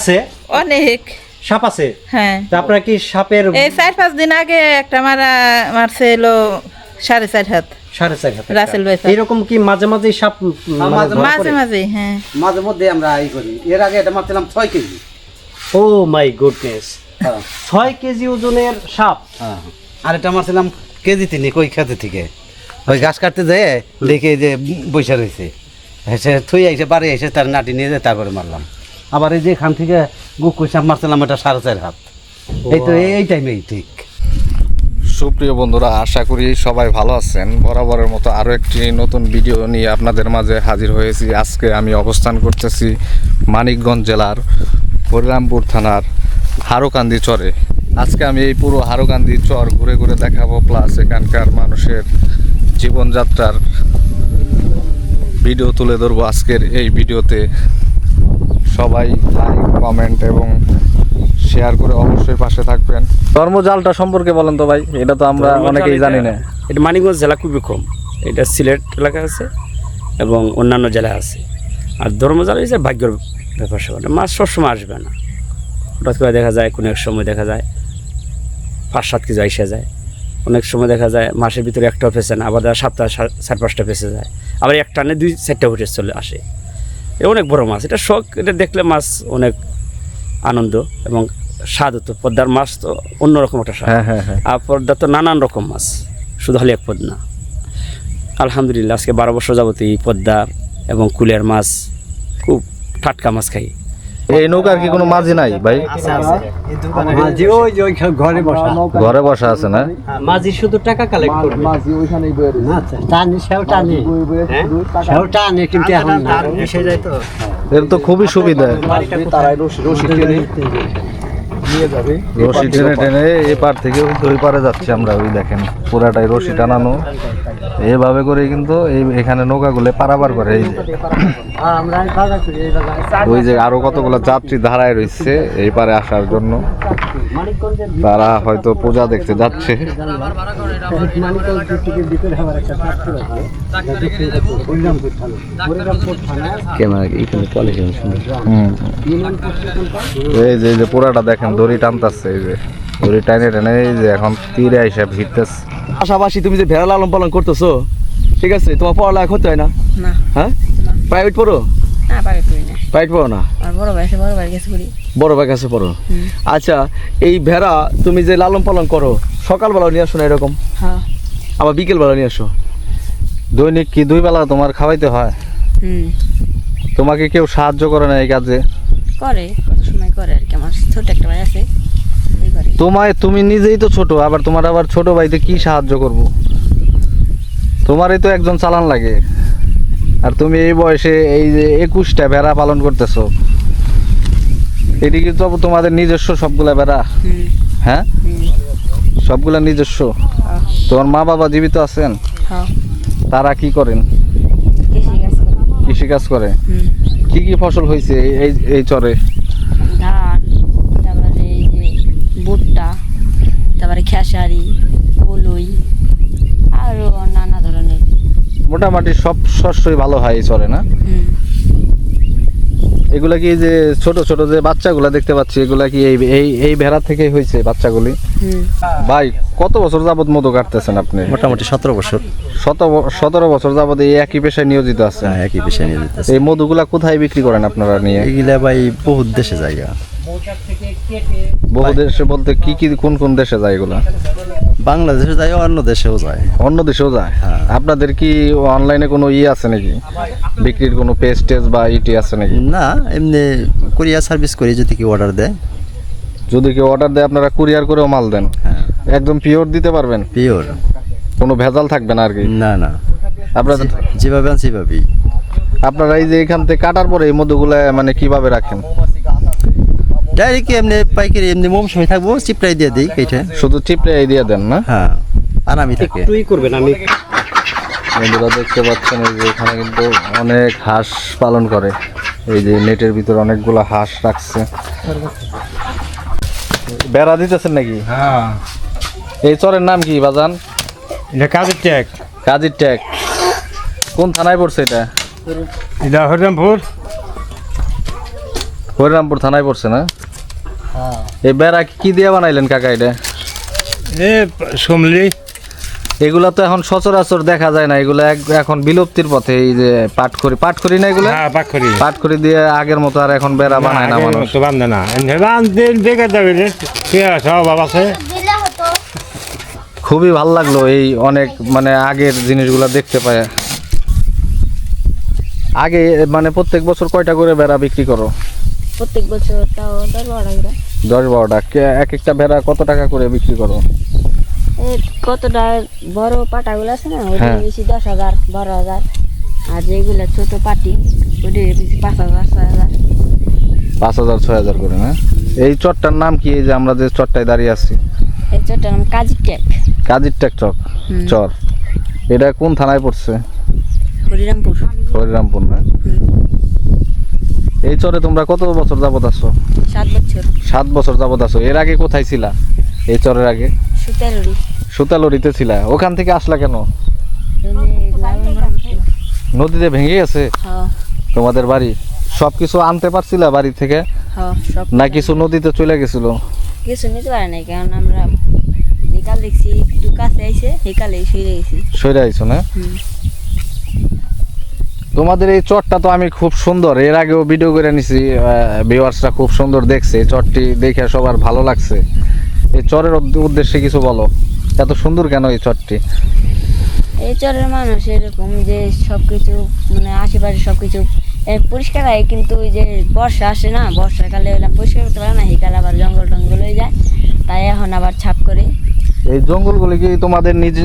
আছে? অনেক। সাপ আছে? হ্যাঁ। তা আপনারা কি সাপের এই চার পাঁচ দিন আগে একটা মারা মারছে এলো সাড়ে চার হাত। সাড়ে চার হাত রাসেল ভাই এরকম কি মাঝে মাঝে সাপ মানে মাঝে মাঝে হ্যাঁ। মাঝে মধ্যে আমরা এই করি। এর আগে এটা মারছিলাম ছয় কেজি। Oh my goodness. হ্যাঁ। ছয় কেজি ওজনের সাপ? হ্যাঁ আর এটা মারছিলাম কেজি তিনি কই খেতে থেকে। ওই ঘাস কাটতে যায় দেখে যে বৈশা রয়েছে এসে থুই এসে বাড়ি এসে তার নাটি নিয়ে যায় তারপরে মারলাম। আবার এই যে এখান থেকে গুকুই সাপ মারছিলাম এটা সাড়ে চার হাত। এই তো এই টাইমেই ঠিক। সুপ্রিয় বন্ধুরা আশা করি সবাই ভালো আছেন। বরাবরের মতো আরও একটি নতুন ভিডিও নিয়ে আপনাদের মাঝে হাজির হয়েছি। আজকে আমি অবস্থান করতেছি মানিকগঞ্জ জেলার হরিরামপুর থানার হারোকান্দি চরে। আজকে আমি এই পুরো হারোকান্দি চর ঘুরে ঘুরে দেখাবো প্লাস এখানকার মানুষের জীবনযাত্রার ভিডিও তুলে ধরবো আজকের এই ভিডিওতে সবাই লাইক কমেন্ট এবং শেয়ার করে অবশ্যই পাশে থাকবেন। ধর্মজালটা সম্পর্কে বলেন তো ভাই এটা তো আমরা অনেকেই জানি না। এটা মানিকগঞ্জ জেলা খুবই কম। এটা সিলেট এলাকা আছে এবং অন্যান্য জেলায় আছে। আর ধর্মজাল হচ্ছে ভাগ্যের ব্যাপার স্যাপার মাছ সবসময় আসবে না। হঠাৎ করে দেখা যায় কোনো এক সময় দেখা যায় পাঁচ সাত কেজি এসে যায়। অনেক সময় দেখা যায় মাসের ভিতরে একটাও ফেসে না আবার দেখা সপ্তাহে চার পাঁচটা ফেসে যায়। আবার এক টানে দুই চারটা উঠে চলে আসে। অনেক বড় মাছ। এটা শখ এটা দেখলে মাছ অনেক আনন্দ এবং স্বাদ হতো। পদ্মার মাছ তো অন্যরকম একটা স্বাদ। হ্যাঁ হ্যাঁ হ্যাঁ। আর পদ্মা তো নানান রকম মাছ শুধু হলে এক পদ্মা। আলহামদুলিল্লাহ আজকে বারো বছর যাবত এই পদ্মা এবং কুলের মাছ খুব টাটকা মাছ খাই। এই নৌকার কি কোনো মাঝি নাই ভাই? মাঝি ওই যে ঘরে বসা। ঘরে বসা আছে না? মাঝি শুধু টাকা কালেক্ট করবে। টানি সেও টানি। সেও টানি কিন্তু এখন না এসে যায় তো। এর তো খুবই সুবিধা। রশি টেনে টেনে এপার পার থেকে ওই- পারে যাচ্ছি আমরা ওই দেখেন পুরাটাই রশি টানানো। এভাবে করে কিন্তু এই এখানে নৌকাগুলো পারাবার করে এই ওই যে আরও কতগুলো যাত্রী ধারায় রয়েছে এই পারে আসার জন্য। তারা হয়তো পূজা দেখতে যাচ্ছে। এই যে এই যে পুরাটা দেখেন দড়ি টানতাছে এই যে। দড়ি টানে টানে এই যে এখন তীরে আইসা ভিড়তেছে। পাশাপাশি তুমি যে ভেড়া লালন পালন করতেছো ঠিক আছে? তোমার পড়ালেখা করতে হয় না? না। হ্যাঁ? প্রাইভেট পড়ো? না পারে করি না। প্রাইভেট পড়ো না? আর বড় ভাই আছে বড় ভাই কাছে বড় ভাই কাছে পড়ো। আচ্ছা এই ভেড়া তুমি যে লালন পালন করো সকালবেলা নিয়ে আসো না এরকম? হ্যাঁ। আবার বিকেলবেলা নিয়ে আসো? দৈনিক কি দুই বেলা তোমার খাওয়াইতে হয়? হুম। তোমাকে কেউ সাহায্য করে না এই কাজে? করে কত সময় করে আর কি আমার ছোট একটা ভাই আছে তোমায় তুমি নিজেই তো ছোট আবার তোমার আবার ছোট ভাইতে কি সাহায্য করব? তোমারই তো একজন চালান লাগে। আর তুমি এই বয়সে এই যে একুশটা ভেড়া পালন করতেছো এটি কি তো তোমাদের নিজস্ব সবগুলা ভেড়া। হ্যাঁ? সবগুলা নিজস্ব। তোমার মা বাবা জীবিত আছেন? হ্যাঁ। তারা কি করেন? কৃষি কাজ করে কি কি ফসল হয়েছে এই এই চরে? ধান তারপরে এই যে ভুট্টা তারপরে খেসারি কলই আরও নানা ধরনের মোটামুটি সব শস্যই ভালো হয় এই চরে না? এগুলা কি যে ছোট ছোট যে বাচ্চাগুলা দেখতে পাচ্ছি এগুলা কি এই এই এই ভেড়া থেকে হয়েছে বাচ্চাগুলি? ভাই কত বছর যাবত মধু কাটতেছেন আপনি? মোটামুটি সতেরো বছর। সতেরো বছর যাবত এই একই পেশায় নিয়োজিত আছেন? হ্যাঁ, একই পেশায় নিয়ে যেতেছে এই মধুগুলা কোথায় বিক্রি করেন আপনারা নিয়ে? এগুলা ভাই বহুত দেশে জায়গা। বহু দেশে বলতে কি কি কোন কোন দেশে যায় এগুলা? বাংলাদেশে যায় অন্য দেশেও যায়। অন্য দেশেও যায়? হ্যাঁ। আপনাদের কি অনলাইনে কোনো ই আছে নাকি? বিক্রির কোনো পেজ টেজ বা ইটি আছে নাকি? না এমনি কোরিয়ার সার্ভিস করি যদি কি অর্ডার দেয়। যদি কেউ অর্ডার দেয় আপনারা কুরিয়ার করেও মাল দেন? হ্যাঁ। একদম পিওর দিতে পারবেন? পিওর কোনো ভেজাল থাকবে না আর কি? না না। আপনাদের যেভাবে সেভাবেই। আপনারা এই যে এখান থেকে কাটার পরে এই মধুগুলা মানে কীভাবে রাখেন? ডাইরেক্ট এমনি পাইকারি এমনি মোম সময় থাকব চিপটাই দিয়ে দিই কেটে শুধু চিপড়ে দিয়ে দেন না? হ্যাঁ আরামই থাকে। তুই করবেন আমি বন্ধুরা দেখতে পাচ্ছেন এই যে এখানে কিন্তু অনেক হাঁস পালন করে। এই যে নেটের ভিতরে অনেকগুলো হাঁস রাখছে। বেড়া দিতেছেন নাকি? হ্যাঁ। এই চরের নাম কি বাজান? এটা কাজের ট্যাগ। কাজীর ট্যাগ। কোন থানায় পড়ছে এটা? এটা হরিরামপুর। হরিরামপুর থানায় পড়ছে না? এই বেড়া কি দিয়ে বানাইলেন কাকা এটা? এ সমলি। এগুলা তো এখন সচরাচর দেখা যায় না এগুলা এক- এখন বিলুপ্তির পথে এই যে পাটখড়ি পাটখড়ি না এগুলা? হ্যাঁ পাখরি পাটখড়ি দিয়ে আগের মতো আর এখন বেড়া বানায় না মানুষ। তো বান্ধে না। বান্ধে বেকার যাবে রে। কে আছে? অভাব আছে খুবই ভালো লাগল এই অনেক মানে আগের জিনিসগুলো দেখতে পায়। আগে মানে প্রত্যেক বছর কয়টা করে বেড়া বিক্রি করো? প্রত্যেক বছর তাও দশ বারো করে। দশ বারোটা এক একটা ভেড়া কত টাকা করে বিক্রি করো? এই কতটা বড় পাটাগুলো আছে না ওইটা হ্যাঁ। বেশি দশ হাজার বারো হাজার। আর যেগুলো ছোট পাটি ওইটা বেশি পাঁচ হাজার ছয় হাজার। পাঁচ হাজার ছয় হাজার করে না? এই চরটার নাম কি? এই যে আমরা যে চরটায় দাঁড়িয়ে আছি। এই ছোটটার নাম কাজী টেক। কাজির টেক চক চর। এটা কোন থানায় পড়ছে? হরিরামপুর। হরিরামপুর না? এই চরে তোমরা কত বছর যাবত আছো? সাত বছর। সাত বছর যাবত আছো। এর আগে কোথায় ছিলা? এই চরের আগে? সুতালরিতে ছিলা। ওখান থেকে আসলা কেন? হ্যাঁ নদীতে ভেঙে গেছে? হ্যাঁ। তোমাদের বাড়ি? সব কিছু আনতে পারছিলা বাড়ি থেকে? না কিছু নদীতে চলে গেছিল? কিছু নিতে পারে নাই কারণ আমরা দেখছি একটু কাছে আইছে সেই কালে গেছি। আইছো না। তোমাদের এই চটটা তো আমি খুব সুন্দর। এর আগেও ভিডিও করে নিছি ভিউয়ার্সরা খুব সুন্দর দেখছে। এই চটটি দেখে সবার ভালো লাগছে। এই চরের উদ্দেশ্যে কিছু বলো। এত সুন্দর কেন এই চটটি? এই চরের মানুষ এরকম যে সব কিছু মানে আশেপাশে সব কিছু পরিষ্কার হয় কিন্তু ওই যে বর্ষা আসে না বর্ষাকালে এলাম পরিষ্কার করতে পারে না সেকালে আবার জঙ্গল টঙ্গল হয়ে যায়। তাই এখন আবার ছাপ করে। এই জঙ্গলগুলি কি তোমাদের নিজে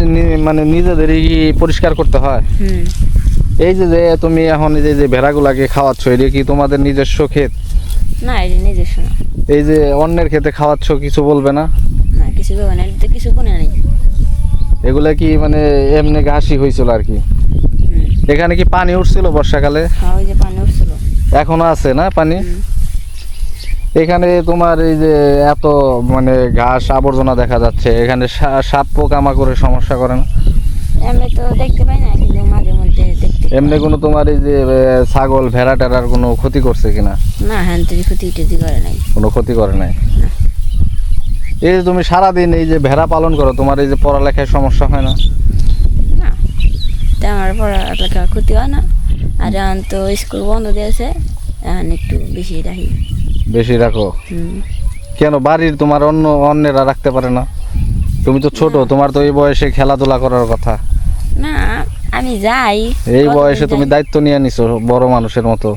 মানে নিজেদেরই পরিষ্কার করতে হয়? হুম। এই যে যে তুমি এখন এই যে ভেড়াগুলাকে খাওয়াচ্ছ এটা কি তোমাদের নিজস্ব ক্ষেত? না এটা নিজস্ব না। এই যে অন্যের ক্ষেতে খাওয়াচ্ছ কিছু বলবে না? না কিছু ভেবে না এটাতে কিছু কোনে নেই। এগুলা কি মানে এমনি ঘাসই হয়েছিল আর কি? এখানে কি পানি উঠছিল বর্ষাকালে? হ্যাঁ ওই যে পানি উঠছিল। এখনও আছে না পানি? এখানে তোমার এই যে এত মানে ঘাস আবর্জনা দেখা যাচ্ছে এখানে সাপ পোকামাকড়ের সমস্যা করে না? এমনি তো দেখতে পাই না। এমনি কোনো তোমার এই যে ছাগল ভেড়া টেরার কোনো ক্ষতি করছে কিনা? না হ্যাঁ ক্ষতি টুতি করে নাই। কোনো ক্ষতি করে নাই? এই যে তুমি সারাদিন এই যে ভেড়া পালন করো তোমার এই যে পড়ালেখায় সমস্যা হয় না? না। তা আমার পড়ালেখা ক্ষতি হয় না। আর এখন তো স্কুল বন্ধ দিয়েছে এখন একটু বেশি রাখি। বেশি রাখো? কেন? বাড়ির তোমার অন্য অন্যেরা রাখতে পারে না? তুমি তো ছোট তোমার তো এই বয়সে খেলাধুলা করার কথা। না আমি যাই। এই বয়সে তুমি দায়িত্ব নিয়ে নিছো বড় মানুষের মতো।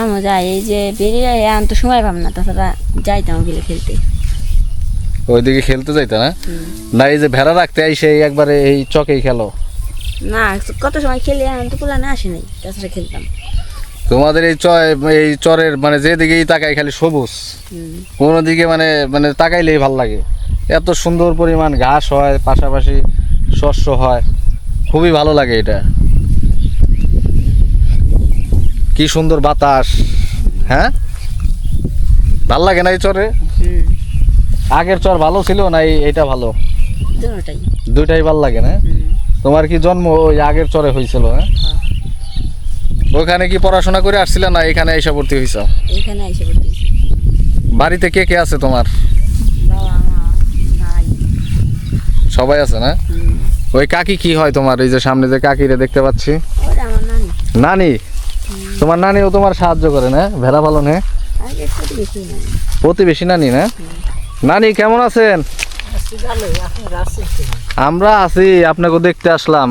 আমি যাই এই যে বেরিয়ে এখন তো সময় পাব না তাছাড়া যাইতাম গেলে খেলতে। ওইদিকে খেলতে যাইতে না? না এই যে ভেড়া রাখতে আইসে একবারে এই চকেই খেলো। না কত সময় খেলে এখন তো পোলা না আসে নাই তাছাড়া খেলতাম। তোমাদের এই চ এই চরের মানে যেদিকেই তাকাই খালি সবুজ। কোনো দিকে মানে মানে তাকাইলেই ভালো লাগে। এত সুন্দর পরিমাণ ঘাস হয় পাশাপাশি শস্য হয়। খুবই ভালো লাগে এটা। কি সুন্দর বাতাস হ্যাঁ? ভালো লাগে না এই চরে? আগের চর ভালো ছিল না এইটা ভালো? দুটাই দুইটাই ভালো লাগে না? তোমার কি জন্ম ওই আগের চরে হয়েছিল হ্যাঁ? ওখানে কি পড়াশোনা করে আসছিল না এখানে এসে ভর্তি এসে পড়তেছি বাড়িতে কে কে আছে তোমার? সবাই আছে না? ওই কাকি কি হয় তোমার? এই যে সামনে যে কাকিরে দেখতে পাচ্ছি। নানি। নানি? তোমার নানিও তোমার সাহায্য করে না? ভেড়া পালনে? প্রতিবেশী নানি। না? নানি কেমন আছেন? আমরা আছি আপনাকে দেখতে আসলাম।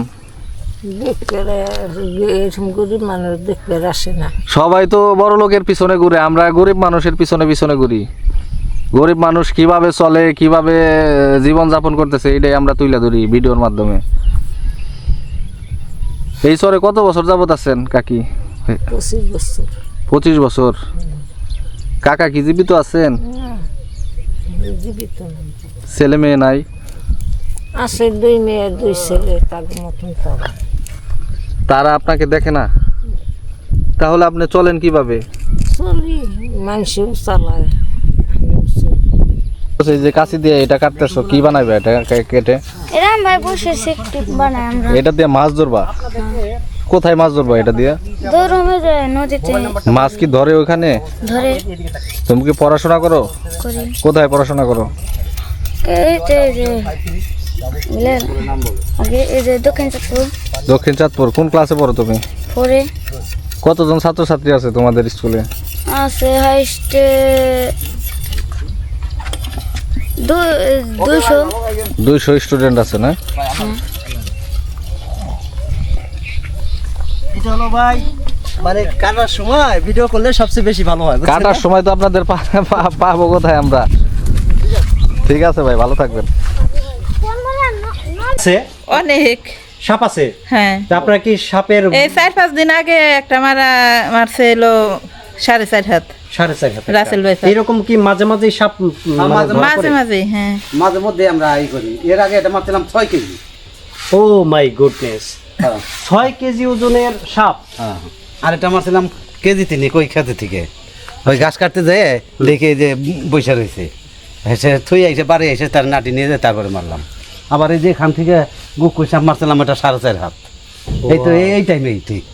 সবাই তো বড় লোকের পিছনে ঘুরে আমরা গরিব মানুষের পিছনে পিছনে ঘুরি। গরিব মানুষ কীভাবে চলে কীভাবে জীবন যাপন করতেছে এটাই আমরা তুলে ধরি ভিডিওর মাধ্যমে। এই চরে কত বছর যাবত আছেন কাকি? পঁচিশ বছর। পঁচিশ বছর। কাকা কি জীবিত আছেন? ছেলে মেয়ে নাই? আছে দুই মেয়ে দুই ছেলে তার মতন তারা। তারা আপনাকে দেখে না? তাহলে আপনি চলেন কীভাবে? চলি মানুষেও চালায়। এই যে দিয়ে এটা কাটতেছো কি এটা কেটে? বসে বানাই আমরা। এটা দিয়ে মাছ ধরবা? কোথায় মাছ ধরবো এটা দিয়ে? নদীতে। মাছ কি ধরে ওখানে ধরে। তুমি কি পড়াশোনা করো? করি। কোথায় পড়াশোনা করো? যে? আগে এই যে দক্ষিণ চাঁদপুর। দক্ষিণ চাঁদপুর কোন ক্লাসে পড়ো তুমি? পরে কতজন ছাত্রছাত্রী আছে তোমাদের স্কুলে? আছে হাইস্টে দুইশো। দুইশো স্টুডেন্ট আছে না? ভাই মানে কাটার সময় ভিডিও করলে সবচেয়ে বেশি ভালো হয় কাটার সময় তো আপনাদের পা- পা- পাবো কোথায় আমরা? ঠিক আছে ভাই ভালো থাকবেন। আছে? অনেক। সাপ আছে? হ্যাঁ। আপনারা কি সাপের এই চার পাঁচ দিন আগে একটা মারা মারছে এলো সাড়ে চার হাত। সাড়ে চার হাত। রাসেল ভাই এরকম কি মাঝে মাঝে সাপ মানে মাঝে মাঝে মাঝে হ্যাঁ। মাঝে মধ্যে আমরা ই করি। এর আগে এটা মারছিলাম ছয় কেজি। Oh my goodness. ছয় কেজি ওজনের সাপ? হ্যাঁ আর এটা মারছিলাম কেজি তিনিক ওই খেতে থেকে? ওই ঘাস কাটতে যেয়ে দেখে যে বৈশা রয়েছে। এসে থুই এসে বাড়ি এসে তার নাটি নিয়ে যায় তারপরে মারলাম। আবার এই যে এখান থেকে গুকুই সাপ মারছিলাম এটা সাড়ে চার হাত। এই তো এই টাইমেই ঠিক।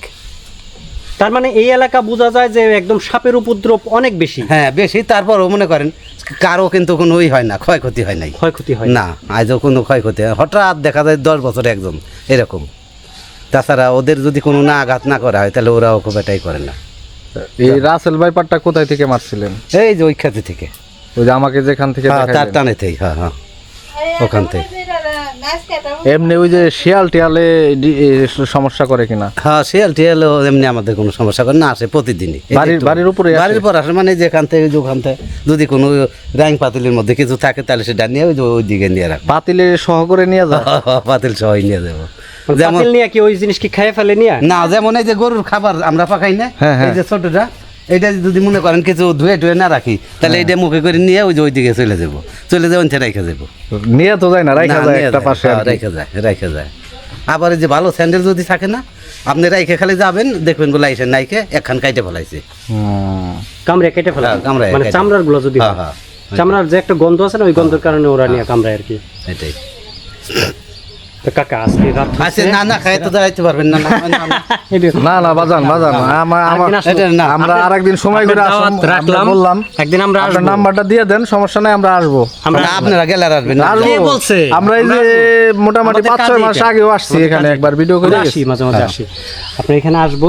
তার মানে এই এলাকা বোঝা যায় যে একদম সাপের উপদ্রব অনেক বেশি। হ্যাঁ বেশি। তারপরও মনে করেন কারও কিন্তু কোনো ওই হয় না ক্ষয়ক্ষতি হয় নাই। ক্ষয়ক্ষতি হয় না। আজও কোনো ক্ষয়ক্ষতি হয় হঠাৎ দেখা যায় দশ বছর একজন এরকম। তাছাড়া ওদের যদি কোনো না আঘাত না করা হয় তাহলে ওরাও খুব এটাই করে না। এই রাসেল ভাইপারটা কোথায় থেকে মারছিলেন? এই যে ওই খ্যাতি থেকে। ওই যে আমাকে যেখান থেকে হ্যাঁ, তার। টানেতেই হ্যাঁ হ্যাঁ ওখান থেকে। এমনি ওই যে শিয়াল টিয়ালে সমস্যা করে কিনা? হ্যাঁ শিয়াল টিয়াল এমনি আমাদের কোনো সমস্যা করে না আসে প্রতিদিনই। বাড়ির- বাড়ির উপরেই আসে? বাড়ির পর আসে মানে যেখান থেকে যে ওখান থেকে যদি কোনো রাইং পাতিলের মধ্যে কিছু থাকে তাহলে সেটা নিয়ে ওই ওই দিকে নিয়ে পাতিলে সহ করে নিয়ে যায় পাতিল সবাই নিয়ে যাব। যেমন নিয়ে কি ওই জিনিস কি খেয়ে ফেলে নিয়ে? না যেমন এই যে গরুর খাবার আমরা পাকাই না হ্যাঁ, হ্যাঁ। এই যে ছোটটা এটা যদি মনে করেন কিছু ধুয়ে টুয়ে না রাখি তাহলে হ্যাঁ। এটা মুখে করে নিয়ে ওই যে ওই দিকে চলে যাব। চলে যাব ওইখানে রেখে যাব। নিয়ে তো যায় না রাইখা যায় একটা যায়, পাশে হ্যাঁ, রেখে যায় রেখে যায়। আবার যে ভালো স্যান্ডেল যদি থাকে না আপনি রাইখে খালি যাবেন দেখবেনগুলো আইসেন নাইকে একখান কাইটে ফেলাইছে। হুম। কামড়ে কেটে ফেলে হ্যাঁ, কামড়ায় মানে চামড়ারগুলো যদি হ্যাঁ, হ্যাঁ। চামড়ার যে একটা গন্ধ আছে না ওই গন্ধের কারণে ওরা নিয়ে কামড়ায় আর কি। এটাই। কাকা আজকে রাত আচ্ছা না না খাই দাঁড়াইতে পারবেন না না, না, না। না। না বাজান বাজান। আমার আমার আরেকদিন আসব। এটা না আমরা আরেকদিন সময় করে আপনার রাখলাম। বললাম। একদিন আমরা আপনার নাম্বারটা দিয়ে দেন সমস্যা নাই আমরা আসব। আমরা আপনারা গেলে আর আসবেন কে বলছে? আমরা এই যে মোটামুটি আমাদের পাঁচ ছয় কাজই মাস আগেও আসছি এখানে একবার ভিডিও করে আসি মাঝে মাঝে আসি। আপনি এখানে আসব